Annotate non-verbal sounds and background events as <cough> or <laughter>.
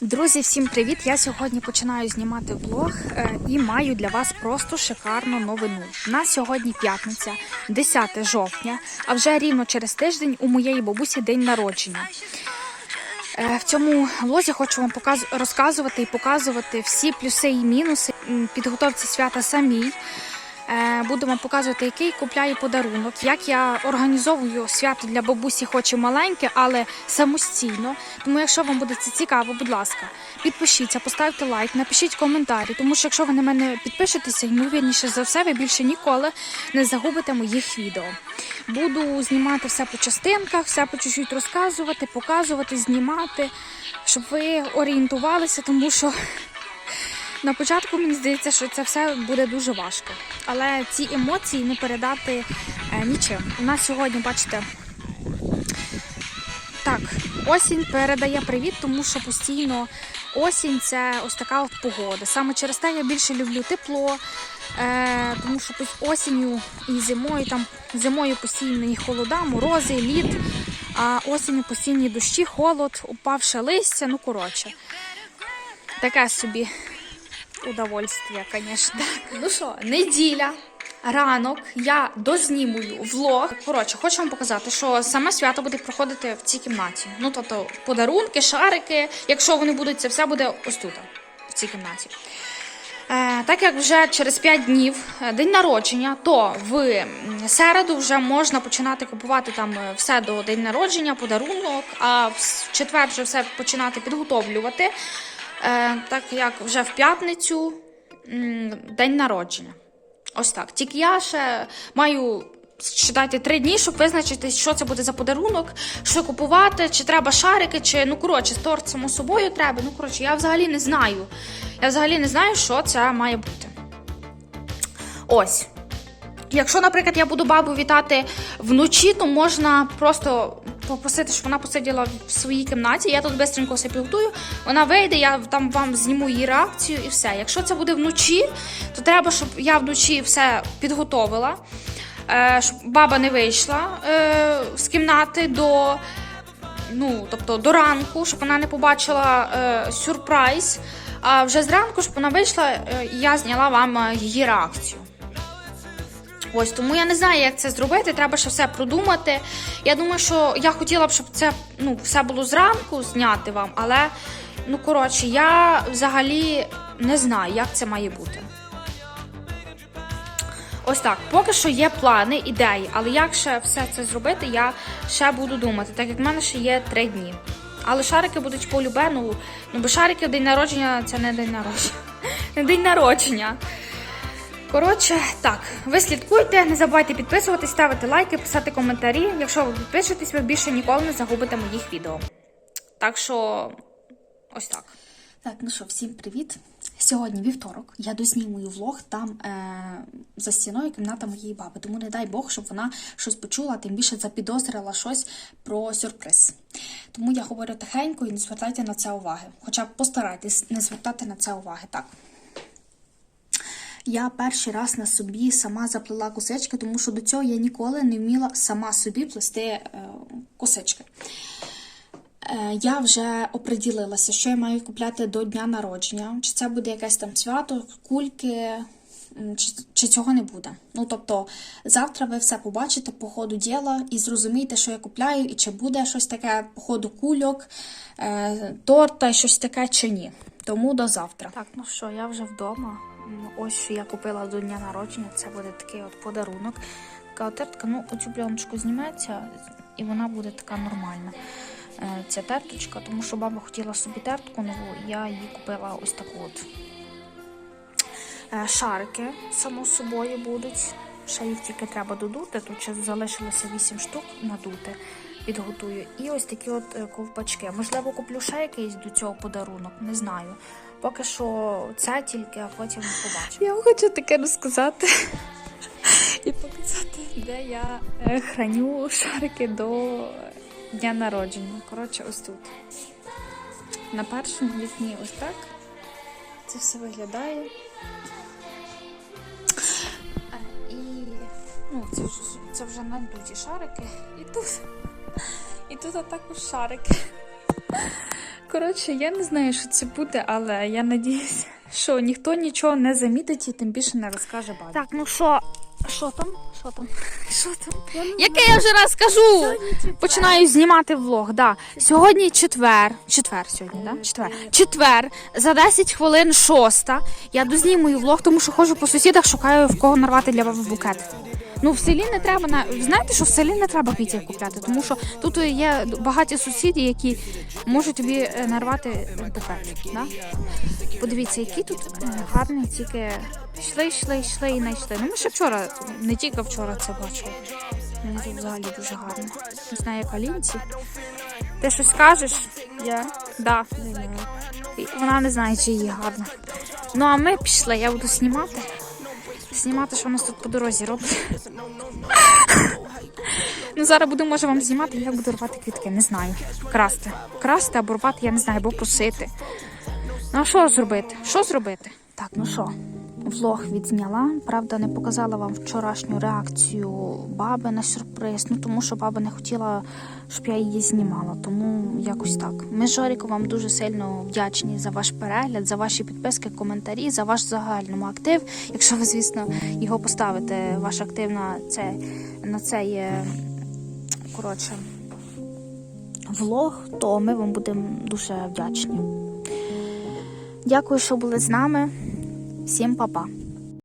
Друзі, всім привіт! Я сьогодні починаю знімати влог е, і маю для вас просто шикарну новину. У нас сьогодні п'ятниця, 10 жовтня, а вже рівно через тиждень у моєї бабусі день народження. Е, В цьому влозі хочу вам розказувати і показувати всі плюси і мінуси підготовці свята самій. Е, вам показувати, який купляю подарунок, як я організовую свято для бабусі, хоч і маленьке, але самостійно. Тому, якщо вам буде це цікаво, будь ласка, підпишіться, поставте лайк, напишіть коментарі, тому що якщо ви на мене підпишетеся, ймовірніше за все, ви більше ніколи не загубите моїх відео. Буду знімати все по частинках, все по чуть-чуть розказувати, показувати, знімати, щоб ви орієнтувалися, тому що на початку мені здається, що це все буде дуже важко. Але ці емоції не передати е, нічим. У нас сьогодні, бачите, так, осінь передає привіт, тому що постійно осінь це ось така от погода. Саме через те я більше люблю тепло, е, тому що осінню і зимою там зимою постійні холода, морози, лід, а осінню постійні дощі, холод, упавше листя. Ну коротше, таке собі удовольствие, звісно. Ну що, неділя. Ранок я дознімую влог. Коротше, хочу вам показати, що саме свято буде проходити в цій кімнаті. Ну, тобто, подарунки, шарики. Якщо вони будуть, це все буде ось тут, в цій кімнаті. Е, так як вже через 5 днів е, день народження, то в середу вже можна починати купувати там е, все до день народження, подарунок, а в четвер вже все починати підготовлювати. Е, так як вже в п'ятницю день народження. Ось так. Тільки я ще маю. Читайте три дні, щоб визначити, що це буде за подарунок, що купувати, чи треба шарики, чи ну коротше, торт само собою треба. Ну коротше, я взагалі не знаю. Я взагалі не знаю, що це має бути. Ось. Якщо, наприклад, я буду бабу вітати вночі, то можна просто попросити, щоб вона посиділа в своїй кімнаті. Я тут швидко все підготую. Вона вийде, я там вам зніму її реакцію і все. Якщо це буде вночі, то треба, щоб я вночі все підготовила, е, щоб баба не вийшла е, з кімнати до. Ну, тобто до ранку, щоб вона не побачила е, сюрприз. А вже зранку, щоб вона вийшла, е, я зняла вам е, її реакцію. Ось тому я не знаю, як це зробити. Треба ще все продумати. Я думаю, що я хотіла б, щоб це ну, все було зранку зняти вам, але ну коротше, я взагалі не знаю, як це має бути. Ось так, поки що є плани, ідеї, але як ще все це зробити, я ще буду думати, так як в мене ще є три дні. Але шарики будуть полюбе, ну, ну бо шарики день народження це не день народження. <laughs> Не день народження. Коротше, так, ви слідкуйте, не забувайте підписуватись, ставити лайки, писати коментарі. Якщо ви підпишетесь, ви більше ніколи не загубите моїх відео. Так що, ось так. Так, ну що, всім привіт. Сьогодні вівторок. Я дознімую влог там е, за стіною кімната моєї баби. Тому не дай Бог, щоб вона щось почула, тим більше запідозрила щось про сюрприз. Тому я говорю тихенько і не звертайте на це уваги. Хоча постарайтесь не звертати на це уваги. Так. Я перший раз на собі сама заплела косички, тому що до цього я ніколи не вміла сама собі плести е, косички. Е, я вже оприділилася, що я маю купляти до дня народження. Чи це буде якесь там свято, кульки, чи, чи цього не буде. Ну тобто, завтра ви все побачите по ходу діла і зрозумієте, що я купляю, і чи буде щось таке по ходу кульок, е, торта, щось таке чи ні. Тому до завтра. Так, ну що, я вже вдома. Ось що я купила до дня народження. Це буде такий от подарунок. Така тертка, ну оцю пленочку зніметься, і вона буде така нормальна. Е, Ця терточка, тому що баба хотіла собі тертку нову, я їй купила ось таку от. Е, Шарики, само собою, будуть. Ще їх тільки треба додути. Тут ще залишилося 8 штук надути. Підготую. І ось такі от е, ковпачки. Можливо, куплю ще якийсь до цього подарунок, не знаю. Поки що це тільки, а потім побачимо. Я вам хочу таке розказати і показати, де я е, храню шарики до дня народження. Коротше, ось тут. На першому вікні ось так. Це все виглядає. Е, І ну, це, вже, це вже надуті шарики. І тут, і тут також шарики. Коротше, я не знаю, що це буде, але я надіюсь, що ніхто нічого не замітить і тим більше не розкаже бабі. Так, ну що, що там? Що там? Що там? Яке я вже раз кажу? Починаю знімати влог. Да. Сьогодні четвер. Четвер сьогодні, да? Четвер. Четвер. За 10 хвилин шоста. Я дознімую влог, тому що ходжу по сусідах, шукаю в кого нарвати для букет. Ну, в селі не треба на знаєте, що в селі не треба квітів купляти, тому що тут є багаті сусіди, які можуть тобі е, нарвати букет. Да? Подивіться, які тут е, гарні, тільки йшли, йшли, йшли і не йшли. Ну ми ще вчора, не тільки вчора це бачили. Мені тут взагалі дуже гарно. Не знаю, як Алінці. Ти щось скажеш? Я? Да. Вона не знає, чи їй гарно. Ну а ми пішли, я буду знімати. Знімати, що у нас тут по дорозі роблять. Ну, зараз буду, може, вам знімати, як буду рвати квітки, не знаю. Красти. Красти або рвати, я не знаю, або просити. Ну, а що зробити? Що зробити? Так, ну що, влог відзняла. Правда, не показала вам вчорашню реакцію баби на сюрприз. Ну тому що баба не хотіла, щоб я її знімала. Тому якось так. Ми з Жоріком вам дуже сильно вдячні за ваш перегляд, за ваші підписки, коментарі, за ваш загальному актив. Якщо ви, звісно, його поставите, ваш актив на це на цей коротше влог, то ми вам будемо дуже вдячні. Дякую, що були з нами. Всім па-па.